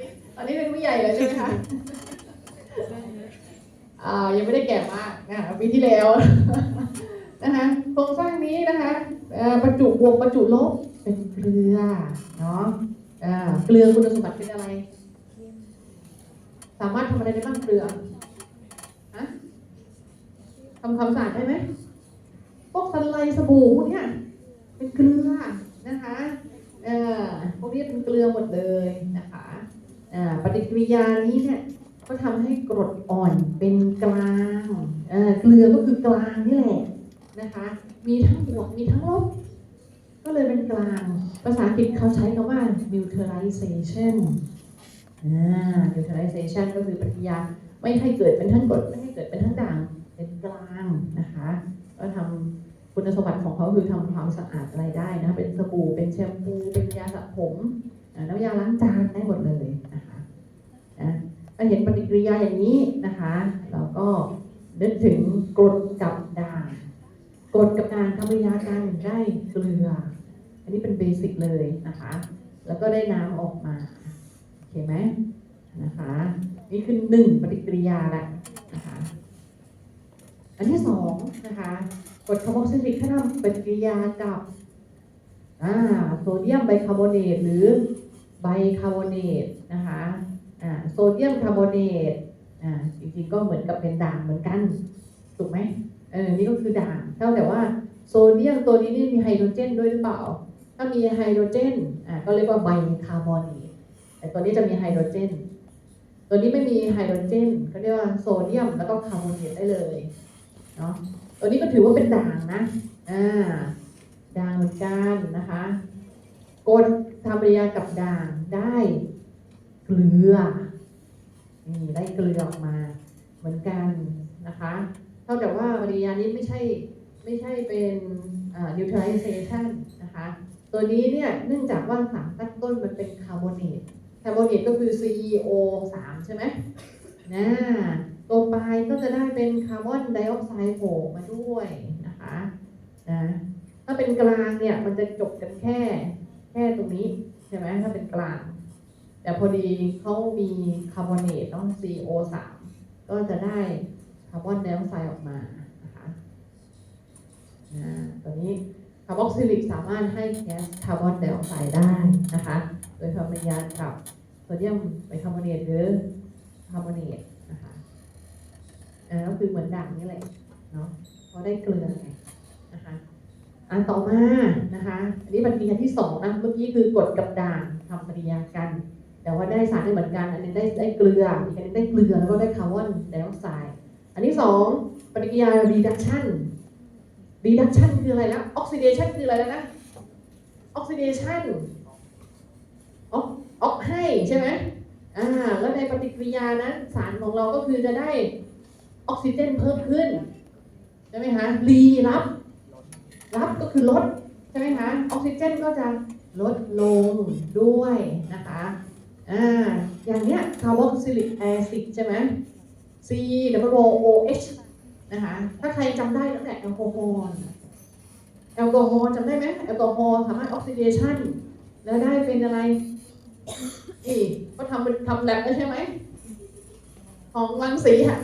นี้ตอนนี้เป็นผู้ใหญ่แล้วใช่ไหมคะอ่ายังไม่ได้แก่มากนะคะปีที่แล้วนะคะโครงสร้างนี้นะคะประจุบวกประจุลบเป็นเกลือเนาะอ่าเกลือคุณสมบัติเป็นอะไร สามารถทำอะไรได้บ้างเกลือฮะทำความสะอาดได้ไหมพวกสไลสบู่พวกเนี้ยเป็นเกลือนะคะเอ่อพวกนี้เป็นเกลือหมดเลยนะคะ ปฏิกิริยานี้เนี่ยก็ทำให้กรดอ่อนเป็นกลางเอ่อเกลือก็คือกลางนี่แหละนะคะ มีทั้งบวกมีทั้งลบ ก็เลยเป็นกลาง ภาษาอังกฤษเขาใช้คำว่า neutralization neutralization ก็คือปฏิกิริยาไม่ให้เกิดเป็นทั้งกรดไม่ให้เกิดเป็นทั้งด่างเป็นกลางนะคะ ก็ทำคุณสมบัติของเขาคือทำความสะอาดอะไรได้นะ เป็นสบู่เป็นแชมพูเป็นยาสระผมอ่าน้ำยาล้างจานได้หมดเลย นะคะนะถ้าเห็นปฏิกิริยาอย่างนี้นะคะ เราก็นึกถึงกรดกับด่างกรดกับด่างทำปฏิกิริยากันได้เกลือ อันนี้เป็นเบสิกเลยนะคะ แล้วก็ได้น้ำออกมาโอเคไหมนะคะ นี่คือหนึ่งปฏิกิริยาแหละนะคะอันที่สองนะคะกรดคาร์บอกซิลิกถ้าทำปฏิกิริยากับโซเดียมไบคาร์บอเนตหรือไบคาร์บอเนตนะคะ โซเดียมคาร์บอเนตอ่าจริงๆก็เหมือนกับเป็นด่างเหมือนกัน ถูกไหมเออนี่ก็คือด่างเท่าแต่ว่าโซเดียมตัวนี้นี่มีไฮโดรเจนด้วยหรือเปล่า ถ้ามีไฮโดรเจนอ่าก็เรียกว่าไบคาร์บอเนตแต่ตัวนี้จะมีไฮโดรเจน ตัวนี้ไม่มีไฮโดรเจนเขาเรียกว่าโซเดียมแล้วก็คาร์บอเนตได้เลยเนาะตัวนี้ก็ถือว่าเป็นด่างนะอ่าด่างเหมือนกันนะคะกดทำปฏิกิริยากับด่างได้ ลือ นี่ได้เกลือออกมาเหมือนกันนะคะ เท่ากับว่าปฏิกิริยานี้ไม่ใช่ไม่ใช่เป็นอ่า neutralization นะคะ ตัวนี้เนี่ยเนื่องจากว่าสารตั้งต้นมันเป็นคาร์บอเนตคาร์บอเนตก็คือ CEO 3 ใช่ไหมนะตัวปลายก็จะได้เป็นคาร์บอนไดออกไซด์โผล่มาด้วยนะคะนะถ้าเป็นกลางเนี่ยมันจะจบกันแค่แค่ตรงนี้ใช่ไหมถ้าเป็นกลาง แต่พอดีเขามีคาร์บอเนตเนาะ CO 3 ก็จะได้คาร์บอนไดออกไซด์ออกมานะคะนะตัวนี้คาร์บอกซิลิกสามารถให้แก๊สคาร์บอนไดออกไซด์ได้นะคะ โดยทำปฏิกิริยากับโซเดียมไบคาร์บอเนตหรือคาร์บอเนตนะคะอ่าก็คือเหมือนด่างนี่แหละเนาะเพราะได้เกลือไงนะคะอันต่อมานะคะ อันนี้ปฏิกิริยาที่สองนะ เมื่อกี้คือกดกับด่างทำปฏิกิริยากัน แต่ว่าได้สารได้เหมือนกัน อันนี้ได้ได้เกลืออีกอันนี้ได้เกลือแล้วก็ได้คาร์บอนไดออกไซด์อันที่สองปฏิกิริยา reduction reduction คืออะไรแล้ว oxidation คืออะไรแล้วนะ oxidation ออกออกให้ใช่ไหมอ่าแล้วในปฏิกิริยานั้นสารของเราก็คือจะได้ออกซิเจนเพิ่มขึ้นใช่ไหมคะรีรับรับก็คือลดใช่ไหมคะออกซิเจนก็จะลดลงด้วยนะคะ อ่าอย่างเนี้ยคาร์บอกซิลิกแอซิดใช่ไหม C W O H นะคะถ้าใครจำได้ตั้งแต่แอลกอฮอล์แอลกอฮอล์จำได้ไหมแอลกอฮอล์สามารถออกซิเดชันแล้วได้เป็นอะไรนี่ก็ทำเป็นทำแลบแล้ใช่ไหม ของรังสีค่ะ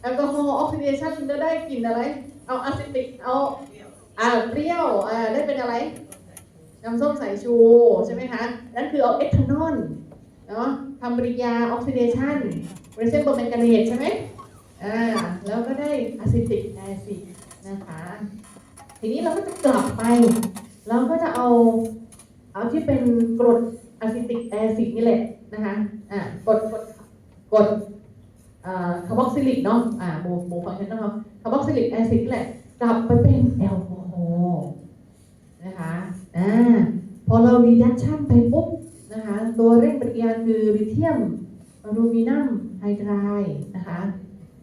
แอลกอฮอล์ออกซิเดชันแล้วได้กลิ่นอะไร เอาอะซิติก เอาอ่าเปรี้ยวอ่าได้เป็นอะไรน้ำส้มสายชูใช่ไหมคะ นั่นคือเอาเอทานอล เนาะทำปฏิกิริยาออกซิเดชันเรเซนเบอร์แมงกาเนตใช่ไหมอ่าแล้วก็ได้อะซิติกแอซิดนะคะ ทีนี้เราก็จะกลับไป เราก็จะเอา เอาที่เป็นกรดอะซิติกแอซิดนี่แหละนะคะอ่ากรดกรดกรดอ่าคาร์บอกซิลิกเนาะอ่าโมโมฟังชันนะครับคาร์บอกซิลิกแอซิดแหละกลับไปเป็นแอลกอฮอล์นะคะอ่าพอเรารีดักชันไปปุ๊บ คือลิเธียมอลูมิเนัมไฮดรายนะคะ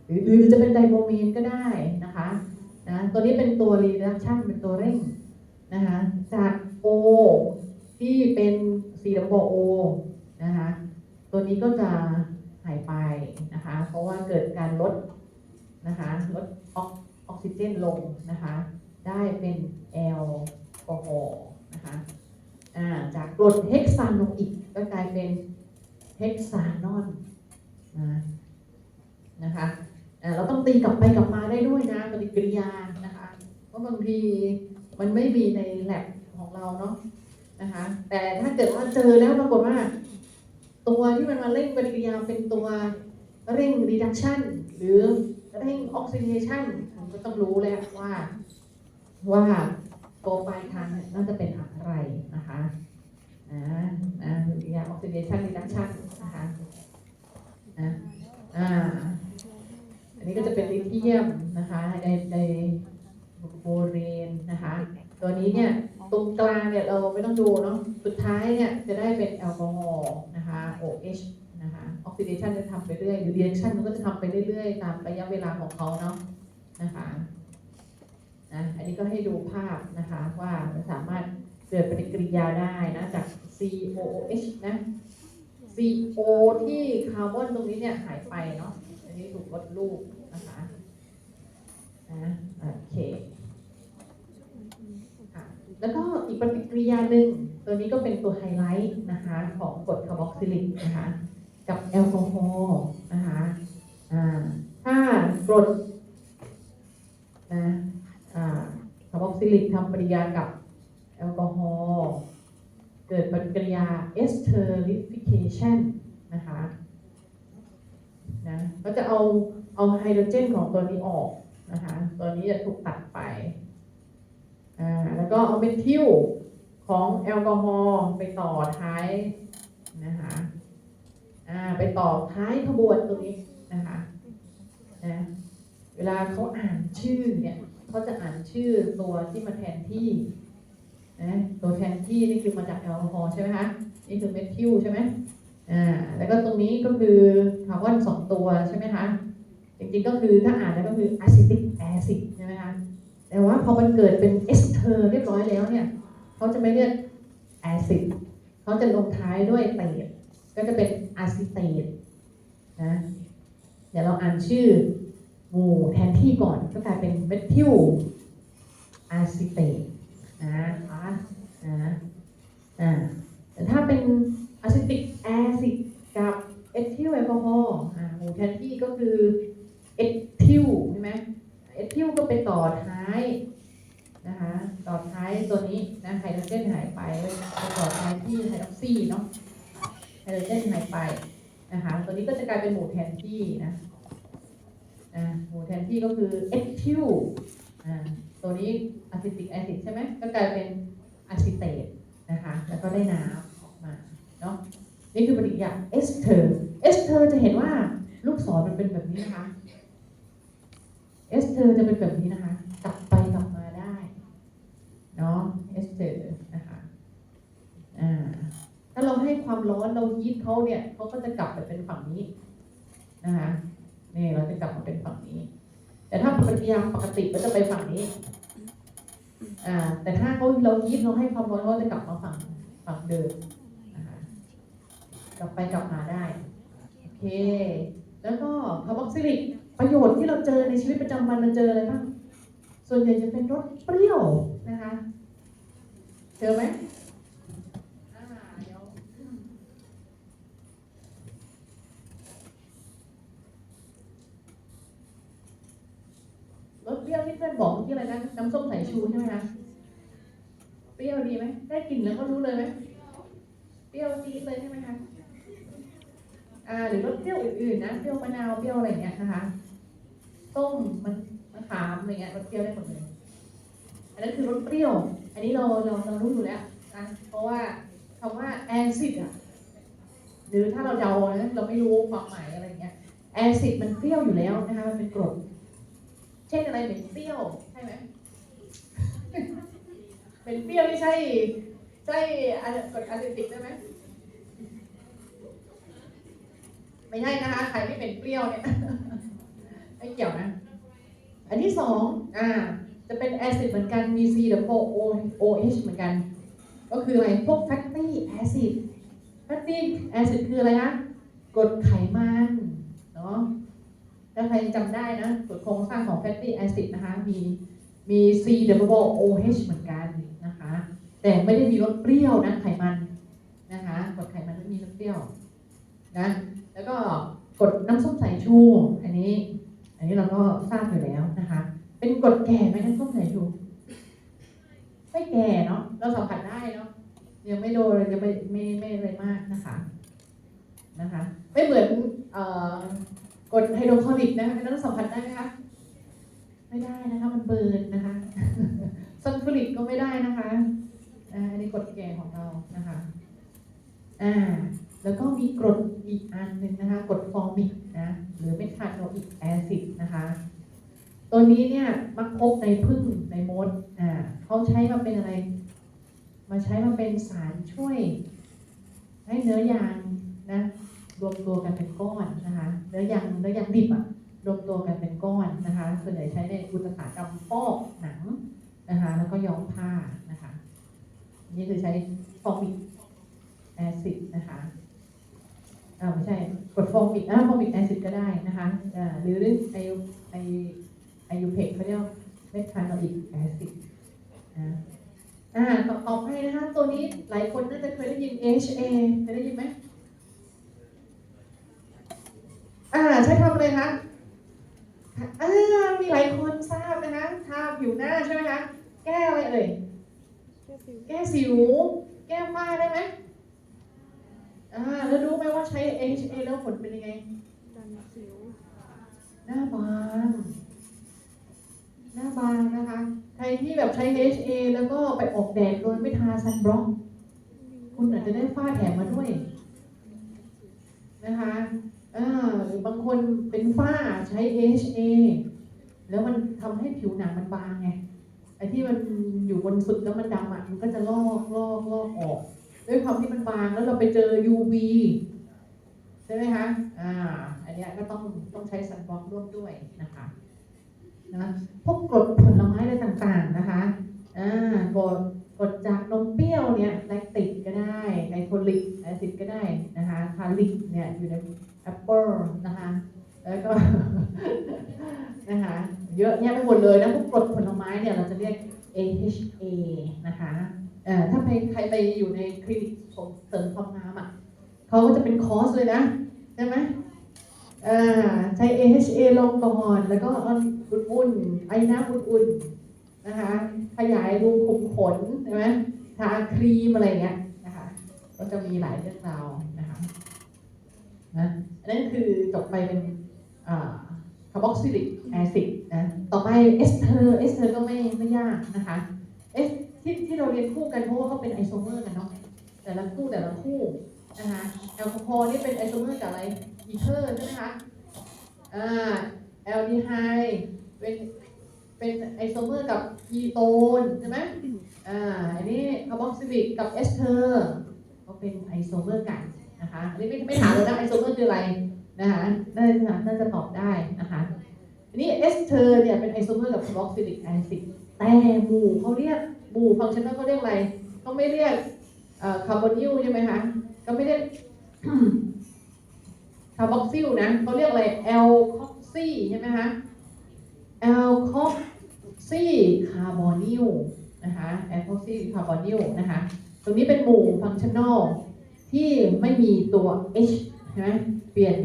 หรือหรือจะเป็นไดโบเมนก็ได้นะคะนะตัวนี้เป็นตัว reduction เป็นตัวเร่งนะคะจาก O ที่เป็น C W O นะคะตัวนี้ก็จะหายไปนะคะ เพราะว่าเกิดการลดนะคะลดออกออกซิเจนลงนะคะ ได้เป็นแอลกอฮอล์นะคะจากกรดเฮกซานโนอิกก็กลายเป็น เฮกซานอนนะนะคะเราต้องตีกลับไปกลับมาได้ด้วยนะปฏิกิริยานะคะเพราะบางทีมันไม่มีในแลบของเราเนาะนะคะแต่ถ้าเกิดว่าเจอแล้วปรากฏว่า ตัวที่มันมาเร่งปฏิกิริยาเป็นตัวเร่ง reduction หรือเร่ง oxidation ผมก็ต้องรู้แล้วว่าว่าตัวปลายทางน่าจะเป็นอะไรนะคะ อ่าอ่าปฏิกิริยา oxidation reduction นะคะอ่าอ่าอันนี้ก็จะเป็นลิเธียมนะคะในในโบเรนนะคะตัวนี้เนี่ยตรงกลางเนี่ยเราไม่ต้องดูเนาะสุดท้ายเนี่ยจะได้เป็นแอลกอฮอล์นะคะ OH นะคะออกซิเดชันจะทำไปเรื่อยหรือ reaction มันก็จะทำไปเรื่อยๆ ตามระยะเวลาของเขาเนาะนะคะนะอันนี้ก็ให้ดูภาพนะคะว่ามันสามารถ เกิดปฏิกิริยาได้นะจาก COOH นะ CO ที่คาร์บอนตรงนี้เนี่ยหายไปเนาะ อันนี้ถูกลดรูปนะคะนะโอเคแล้วก็อีกปฏิกิริยาหนึ่งตัวนี้ก็เป็นตัวไฮไลท์นะคะของกรดคาร์บอกซิลิกนะคะ กับแอลกอฮอล์นะคะถ้ากรดนะคาร์บอกซิลิกทำปฏิกิริยากับ แอลกอฮอล์เกิดปฏิกิริยาเอสเทอริฟิเคชันนะคะนะก็จะเอาเอาไฮโดรเจนของตัวนี้ออกนะคะตัวนี้จะถูกตัดไปอ่าแล้วก็เอาเมทิลของแอลกอฮอล์ไปต่อท้ายนะคะอ่าไปต่อท้ายขบวนตรงนี้นะคะนะเวลาเขาอ่านชื่อเนี่ยเขาจะอ่านชื่อตัวที่มาแทนที่ นะตัวแทนที่นี่คือมาจากแอลกอฮอล์ใช่ไหมคะนี่คือเมทิลใช่ไหมอ่าแล้วก็ตรงนี้ก็คือคาร์บอนสองตัวใช่ไหมคะจริงๆก็คือถ้าอ่านแล้วก็คืออะซิติกแอซิดใช่ไหมคะแต่ว่าพอมันเกิดเป็นเอสเทอร์เรียบร้อยแล้วเนี่ยเขาจะไม่เรียกแอซิดเขาจะลงท้ายด้วยเตดก็จะเป็นอะซิเตตนะเดี๋ยวเราอ่านชื่อหมู่แทนที่ก่อนก็กลายเป็นเมทิลอะซิเตต นะคะนะอ่าแต่ถ้าเป็นอะซิติกแอซิดกับเอทิลแอลกอฮอล์อ่าหมู่แทนที่ก็คือเอทิลใช่ไหมเอทิลก็ไปต่อท้ายนะคะต่อท้ายตัวนี้นะไฮโดรเจนหายไปไปต่อท้ายที่ไฮดรอกซีเนาะไฮโดรเจนหายไปนะคะตัวนี้ก็จะกลายเป็นหมู่แทนที่นะอ่าหมู่แทนที่ก็คือเอทิลอ่า ตัวนี้อะซิติกแอซิดใช่ไหมก็กลายเป็นอะซิเตตนะคะแล้วก็ได้น้ำออกมาเนาะนี่คือปฏิกิริยาเอสเทอร์เอสเทอร์จะเห็นว่าลูกศรมันเป็นแบบนี้นะคะเอสเทอร์จะเป็นแบบนี้นะคะ กลับไปกลับมาได้เนาะเอสเทอร์นะคะอ่าถ้าเราให้ความร้อนเราฮีทเขาเนี่ยเขาก็จะกลับไปเป็นฝั่งนี้นะคะนี่เราจะกลับมาเป็นฝั่งนี้ แต่ถ้าปฏิกิริยาปกติก็จะไปฝั่งนี้ อ่าแต่ถ้าเขาเราฮีทเราให้ความร้อนเขาจะกลับมาฝั่งฝั่งเดิมนะคะกลับไปกลับมาได้โอเค แล้วก็คาร์บอกซิลิกประโยชน์ที่เราเจอในชีวิตประจำวันเราเจออะไรบ้างส่วนใหญ่จะเป็นรสเปรี้ยวนะคะ เจอไหมรสเปรี้ยวที่เพื่อนบอกเมื่อกี้อะไรนะน้ำส้มสายชูใช่ไหมคะ รี้ยวดีไหมได้กลิ่นแล้วก็รู้เลยไหมเปรี้ยวจี๊ดเลยใช่ไหมคะอ่าหรือรสเปรี้ยวอื่นๆนะเปรี้ยวมะนาวเปรี้ยวอะไรอย่างเงี้ยนะคะต้มมันมะขามอะไรเงี้ยรสเปรี้ยวได้หมดเลยอันนั้นคือรสเปรี้ยว อันนี้เราเราเรารู้อยู่แล้วนะเพราะว่าคำว่าแอซิดอะหรือถ้าเราเดานะเราไม่รู้ความหมายอะไรเงี้ยแอซิดมันเปรี้ยวอยู่แล้วนะคะมันเป็นกรดเช่นอะไรเหม็นเปรี้ยวใช่ไหม เป็นเปรี้ยวที่ใช่ใช่กรดอะซิติกได้ไหมไม่ใช่นะคะ ใครไม่เป็นเปรี้ยวเนี่ยไม่เกี่ยวนะ อันที่สองอ่า จะเป็นแอซิดเหมือนกัน มี C กับ O O H เหมือนกัน ก็คืออะไร พวก fatty acid fatty acid คืออะไรนะกรดไขมันเนาะถ้าใครจำได้นะกฎโครงสร้างของ fatty acid นะคะ มีมี C double O H เหมือนกัน แต่ไม่ได้มีรสเปรี้ยวนะไขมันนะคะกรดไขมันไม่มีรสเปรี้ยวนะแล้วก็กรดน้ำส้มสายชูอันนี้ อันนี้เราก็ทราบอยู่แล้วนะคะ เป็นกรดแก่ไหมน้ำส้มสายชูไม่แก่เนาะเราสัมผัสได้เนาะยังไม่โดนยังไม่ไม่ไม่อะไรมากนะคะนะคะไม่เหมือนเอ่อกรดไฮโดรคลอริกนะอันนั้นสัมผัสได้ไหมคะไม่ได้นะคะ มันเบิร์นนะคะซัลฟูริกก็ไม่ได้นะคะ อันนี้กรดแก่ของเรานะคะอ่าแล้วก็มีกรดอีกอันหนึ่งนะคะกรดฟอร์มิกนะหรือเมทานโนอิกแอซิดนะคะตัวนี้เนี่ยมักพบในพึ่งในมดอ่าเขาใช้มาเป็นอะไร มาใช้มาเป็นสารช่วย ให้เนื้อยางนะรวมตัวกันเป็นก้อนนะคะเนื้อยางเนื้อยางดิบอะรวมตัวกันเป็นก้อนนะคะ ส่วนใหญ่ใช้ในอุตสาหกรรมฟอกหนังนะคะ แล้วก็ย้อมผ้านะคะ นี่คือใช้ฟอร์มิกแอซิดนะคะอ่าไม่ใช่กรดฟอร์มิกอ่าฟอร์มิกแอซิดก็ได้นะคะอ่าหรือไอไอไอยูเพกเขาเรียกเมทานอิกแอซิดอ่าอ่าต่อไปนะคะ ตัวนี้หลายคนน่าจะเคยได้ยิน HA เคยได้ยินไหมอ่าใช้ทำอะไรคะอ่ามีหลายคนทราบนะคะทาผิวหน้าใช่ไหมคะ แก้อะไรเอ่ย แก้สิว แก้ฝ้าได้ไหมอ่าแล้วรู้ไหมว่าใช้ HA แล้วผลเป็นยังไงดันสิวหน้าบางหน้าบางนะคะ ใครที่แบบใช้ HA แล้วก็ไปออกแดดโดยไม่ทาซันบล็อก คุณอาจจะได้ฝ้าแถมมาด้วย นะคะอ่าหรือบางคนเป็นฝ้าใช้ HA แล้วมันทำให้ผิวหนังมันบางไง ไอ้ที่มันอยู่บนสุดแล้วมันดำอะมันก็จะลอกลอกลอกออก ด้วยความที่มันบางแล้วเราไปเจอ UV ใช่ไหมคะ อ่า อันเนี้ยก็ต้องต้องใช้ซันบล็อกร่วมด้วยนะคะนะพวกกรดผลไม้อะไรต่างๆนะคะ อ่ากรดกรดจากนมเปรี้ยวเนี่ยแลคติกก็ได้ไกลโคลิกแอซิดก็ได้นะคะคาลิกเนี่ยอยู่ในแอปเปิลนะคะ แล้วก็นะคะเยอะแยะไปหมดเลยนะพวกกรดผลไม้เนี่ยเราจะเรียก AHA นะคะเอ่อถ้าไปใครไปอยู่ในคลินิกของเสริมความงามอะเขาก็จะเป็นคอร์สเลยนะใช่ไหมเอ่อใช้ AHA ลงก่อนแล้วก็เอาอุ่นไอ้น้ำอุ่นๆนะคะขยายรูขุมขนใช่ไหมทาครีมอะไรเงี้ยนะคะก็จะมีหลายเรื่องราวนะคะนะอันนั้นคือจบไปเป็น คาร์บอกซิลิกแอซิดนะต่อไปเอสเทอร์เอสเทอร์ก็ไม่ไม่ยากนะคะเอสที่ที่เราเรียนคู่กันเพราะว่าเขาเป็นไอโซเมอร์กันเนาะแต่ละคู่แต่ละคู่นะคะแอลกอฮอล์นี่เป็นไอโซเมอร์กับอะไรอีเทอร์ใช่ไหมคะอ่าแอลดีไฮเป็นเป็นไอโซเมอร์กับคีโตนใช่ไหมอ่าอันนี้คาร์บอกซิลิกกับเอสเทอร์ก็เป็นไอโซเมอร์กันนะคะอันนี้ไม่ไม่ถามเลยนะไอโซเมอร์คืออะไร นะคะน่าจะน่าจะตอบได้นะคะทีนี้เอสเทอร์เนี่ยเป็นไอโซเมอร์กับคาร์บอกซิลิกแอซิดแต่หมู่เขาเรียกหมู่ฟังก์ชันนอลเขาเรียกอะไรเขาไม่เรียกคาร์บอนิลใช่ไหมคะก็ไม่เรียกคาร์บอกซิลนะเขาเรียกอะไรแอลคอกซี่ใช่ไหมคะแอลคอกซี่คาร์บอนิลนะคะแอลคอกซี่คาร์บอนิลนะคะตรงนี้เป็นหมู่ฟังชั่นอลที่ไม่มีตัว H ใช่ไหม ปลี่ยน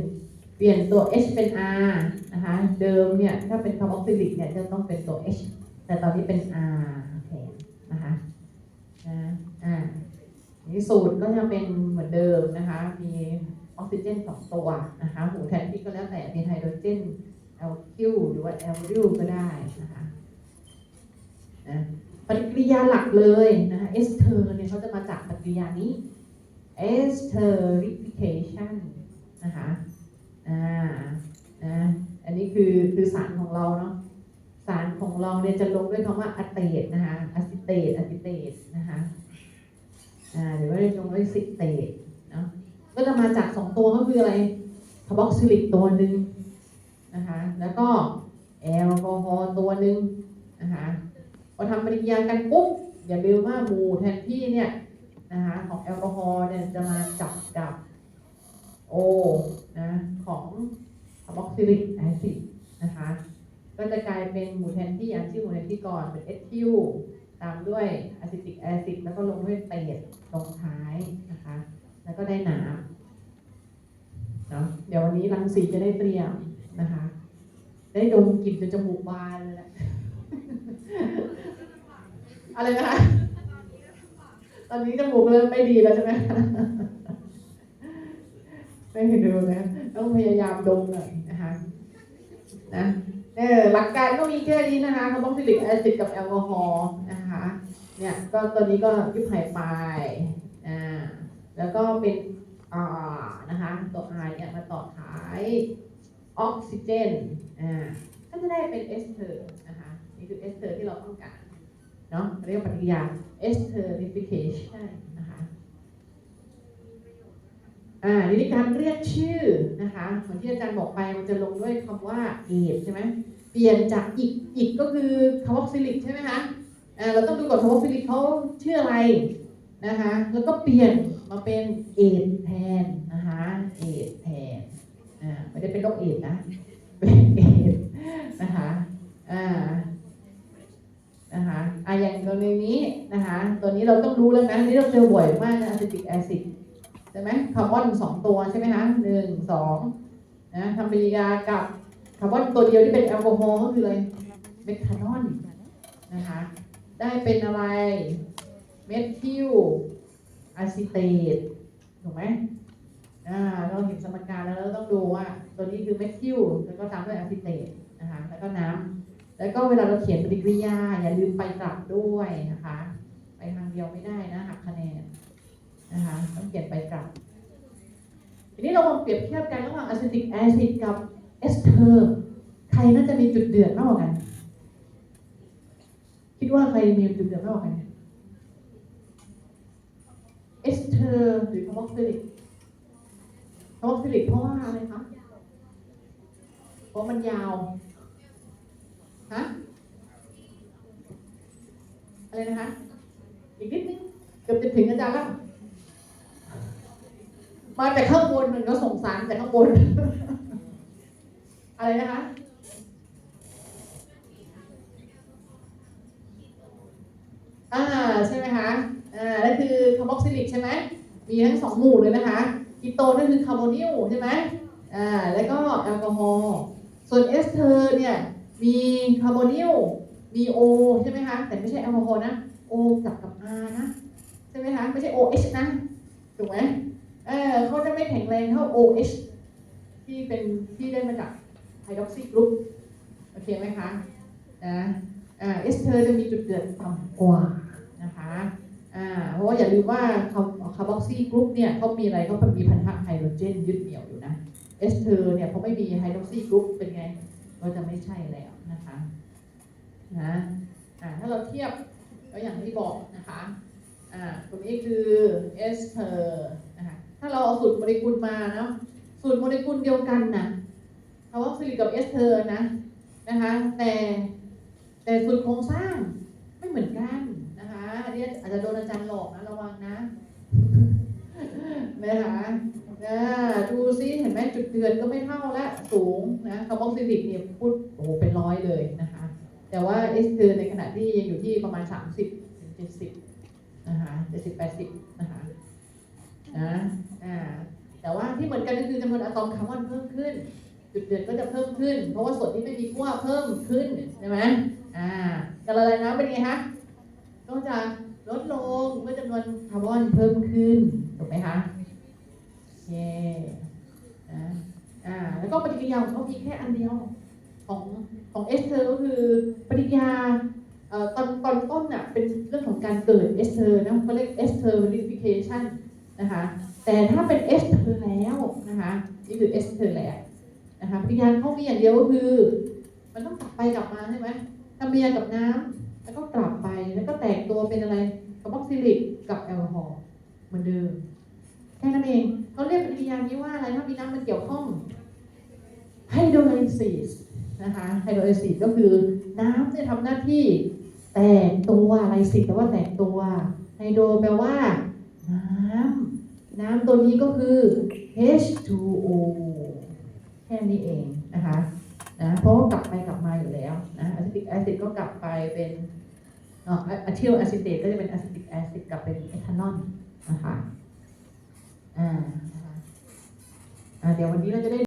เปลี่ยนตัว H เป็น R นะคะ เดิมเนี่ยถ้าเป็นคาร์บอกซิลิกเนี่ยจะต้องเป็นตัว H แต่ตอนนี้เป็น R แทนนะคะนะอ่านี่สูตรก็จะเป็นเหมือนเดิมนะคะ มีออกซิเจนสองตัวนะคะหูแทนที่ก็แล้วแต่มีไฮโดรเจน LQ หรือว่า LU ก็ได้นะคะนะปฏิกิริยาหลักเลยนะคะเอสเทอร์เนี่ยเขาจะมาจากปฏิกิริยานี้ esterification นะคะอ่านะอันนี้คือคือสารของเราเนาะสารของเราเนี่ยจะลงด้วยคำว่าอะเตตนะคะอะซิเตตอะซิเตตนะคะอ่าหรือว่าลงด้วยซิเตตเนาะก็จะมาจากสองตัวก็คืออะไรคาร์บอกซิลิกตัวหนึ่งนะคะแล้วก็แอลกอฮอล์ตัวหนึ่งนะคะพอทำปฏิกิริยากันปุ๊บอย่าลืมว่าหมู่แทนที่เนี่ยนะคะของแอลกอฮอล์เนี่ยจะมาจับกับ โอนะของคาร์บอกซิลิกแอซิดนะคะก็จะกลายเป็นหมู่แทนที่อันชื่อหมู่แทนที่ก่อนเป็นเอทิลตามด้วยอะซิติกแอซิดแล้วก็ลงด้วยเตดลงท้ายนะคะ แล้วก็ได้น้ำเนาะเดี๋ยววันนี้รังสีจะได้เตรียมนะคะ ได้ดมกลิ่นจนจมูกบานเลยแหละอะไรนะคะ ตอนนี้จมูกเริ่มไม่ดีแล้วใช่ไหม ไม่เห็นดูนะต้องพยายามดมหน่อยนะคะนะเออหลักการก็มีแค่นี้นะคะคาร์บอนซิลิกแอซิดกับแอลกอฮอล์นะคะเนี่ยก็ตัวนี้ก็ยุบหายไปอ่าแล้วก็เป็นอ่านะคะตัว I เนี่ยมาต่อท้ายออกซิเจนอ่าก็จะได้เป็นเอสเทอร์นะคะนี่คือเอสเทอร์ที่เราต้องการเนาะเรียกปฏิกิริยาเอสเทอร์ริฟิเคชันนะคะ อ่าทีนี้การเรียกชื่อนะคะเหมือนที่อาจารย์บอกไปมันจะลงด้วยคำว่าเอทใช่ไหมเปลี่ยนจากอีกอีกก็คือคาร์บอกซิลิกใช่ไหมคะอ่าเราต้องดูก่อนว่าฟิลิปเขาชื่ออะไรนะคะ แล้วก็เปลี่ยนมาเป็นเอดแทนนะคะเอดแทนอ่าไม่ได้เป็นโรคเอดนะเป็นเอดนะคะอ่านะคะอ่าอย่างกรณีนี้นะคะ ตัวนี้เราต้องรู้แล้วนะนี่เราเจอบ่อยมากนะอะซิติกแอซิด ใช่ไหมคาร์บอนสองตัวใช่ไหมคะหนึ่งสองนะทำปฏิกิริยากับคาร์บอนตัวเดียวที่เป็นแอลกอฮอล์ก็คืออะไรเมทานอลนะคะได้เป็นอะไรเมทิลอะซิเตตถูกไหมอ่าเราเห็นสมการแล้วเราต้องดูว่า ตัวนี้คือเมทิลแล้วก็ตามด้วยอะซิเตตนะคะแล้วก็น้ำแล้วก็เวลาเราเขียนปฏิกิริยา อย่าลืมไปกลับด้วยนะคะ ไปทางเดียวไม่ได้นะหักคะแนน นะคะต้องเขียนไปกลับ ทีนี้เราลองเปรียบเทียบกันระหว่างอะซิติกแอซิดกับเอสเทอร์ใครน่าจะมีจุดเดือดมากกว่ากัน คิดว่าใครมีจุดเดือดมากกว่ากันเอสเทอร์หรือคาร์บอกซิลิกคาร์บอกซิลิกเพราะว่าอะไรคะเพราะมันยาวฮะอะไรนะคะ อีกนิดนึงเกือบจะถึงอาจารย์แล้ว มาแต่ข้างบนมันก็ส่งสารแต่ข้างบน อะไรนะคะอ่าใช่ไหมคะอ่านั่นคือคาร์บอกซิลิกใช่ไหมมีทั้งสองหมู่เลยนะคะคีโตนั่นคือคาร์บอนิลใช่ไหมอ่าแล้วก็แอลกอฮอล์ส่วนเอสเทอร์เนี่ยมีคาร์บอนิลมีโอใช่ไหมคะแต่ไม่ใช่แอลกอฮอล์นะโอกับกับอานะ ใช่ไหมคะ ไม่ใช่ OH นะ ถูกไหม เออเขาจะไม่แข็งแรงเท่า OH ที่เป็นที่ได้มาจากไฮดรอกซีกรุ๊ปโอเคไหมคะนะเอสเทอร์จะมีจุดเดือดต่ำกว่านะคะเพราะว่าอย่าลืมว่าคาร์บอกซีกรุ๊ปเนี่ยเขามีอะไรเขามีพันธะไฮโดรเจนยึดเหนี่ยวอยู่นะเอสเทอร์เนี่ยเขาไม่มีไฮดรอกซีกรุ๊ปเป็นไง ก็จะไม่ใช่แล้วนะคะนะถ้าเราเทียบก็อย่างที่บอกนะคะอ่าตรงนี้คือเอสเทอร์ ถ้าเราเอาสูตรโมเลกุลมาเนาะสูตรโมเลกุลเดียวกันนะคาร์บอกซิลิกกับเอสเทอร์นะนะคะ แต่แต่สูตรโครงสร้างไม่เหมือนกันนะคะอันนี้อาจจะโดนอาจารย์หลอกนะระวังนะนะคะดูซิเห็นไหมจุดเดือนก็ไม่เท่าละสูงนะคาร์บอกซิลิกเนี่ยพูดโอ้โหเป็นร้อยเลยนะคะ แต่ว่าเอสเทอร์ในขณะที่ยังอยู่ที่ประมาณ 30ถึง70นะคะ70 80นะคะนะ อ่าแต่ว่าที่เหมือนกันก็คือจำนวนอะตอมคาร์บอนเพิ่มขึ้น จุดเดือนก็จะเพิ่มขึ้น เพราะว่าส่วนที่ไม่มีขั้วเพิ่มขึ้นใช่ไหมอ่าการละลายน้ำเป็นไงคะก็จะลดลงเมื่อจำนวนคาร์บอนเพิ่มขึ้นถูกไหมคะโอเคนะอ่าแล้วก็ปฏิกิริยาของเขามีแค่อันเดียวของของเอสเทอร์ก็คือปฏิกิริยาเอ่อตอนตอนต้นน่ะเป็นเรื่องของการเกิดเอสเทอร์นะเขาเรียกเอสเทอร์ verification นะคะ แต่ถ้าเป็นเอสเทอร์แล้วนะคะนี่คือเอสเทอร์แล้วนะคะปฏิกิริยาเขามีอย่างเดียวก็คือ มันต้องกลับไปกลับมาใช่ไหมทำปฏิกิริยากับน้ำแล้วก็กลับไปแล้วก็แตกตัวเป็นอะไรคาร์บอกซิลิกกับแอลกอฮอล์เหมือนเดิมแค่นั้นเองเขาเรียกปฏิกิริยานี้ว่าอะไรถ้ามีน้ำมันเกี่ยวข้องไฮโดรไลซิสนะคะไฮโดรไลซิสก็คือน้ำจะทำหน้าที่แตกตัวไลซิสแปลว่าแตกตัวไฮโดรแปลว่าน้ำ น้ำตัวนี้ก็คือ H2O แค่นี้เองนะคะนะเพราะว่ากลับไปกลับมาอยู่แล้วนะอะซิติกแอซิดก็กลับไปเป็นเอ่อะทิลอะซิเตตก็จะเป็นอะซิติกแอซิดกลับเป็นเอทานอลนะคะอ่าเดี๋ยววันนี้เราจะได้